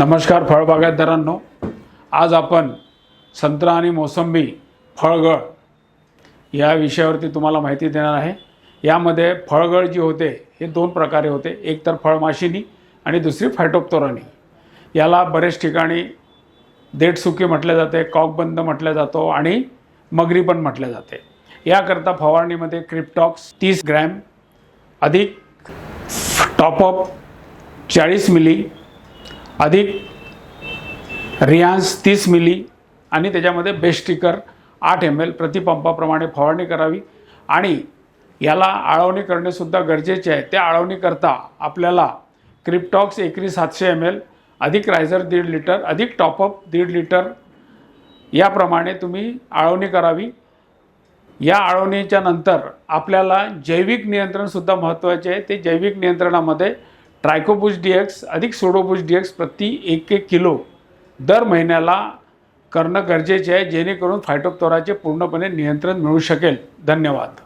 नमस्कार फळबागायतदारांनो आज आपण संत्रा आणि मोसंबी फळगळ या विषयावरती तुम्हाला माहिती देणार आहे. यामध्ये फळगळ जी होते हे दोन प्रकारे होते. एक तर फळमाशिनी आणि दुसरी फायटोप्तोरानी. याला बरेच ठिकाणी देठसुकी म्हटले जाते कॉकबंद म्हटलं जातो आणि मगरी पण म्हटले जाते. याकरता फवारणीमध्ये क्रिप्टॉक्स तीस ग्रॅम अधिक टॉपअप चाळीस मिली अधिक रियान्स तीस मिली आणि त्याच्यामध्ये बेस्टिकर आठ एम एल प्रतिपंपाप्रमाणे फवारणी करावी. आणि याला आळवणी करणेसुद्धा गरजेचे आहे. त्या आळवणीकरता आपल्याला क्रिप्टॉक्स एकरी सातशे एम एल अधिक रायझर दीड लिटर अधिक टॉपअप दीड लिटर याप्रमाणे तुम्ही आळवणी करावी. या आळवणीच्या नंतर आपल्याला जैविक नियंत्रणसुद्धा महत्त्वाचे आहे. ते जैविक नियंत्रणामध्ये ट्रायकोबुश डी एक्स अधिक सोडोबुस डी एक्स प्रति एक एक किलो दर महिन्याला करणं गरजेचे आहे जेणेकरून फायटोप्तोराचे पूर्णपणे नियंत्रण मिळू शकेल. धन्यवाद.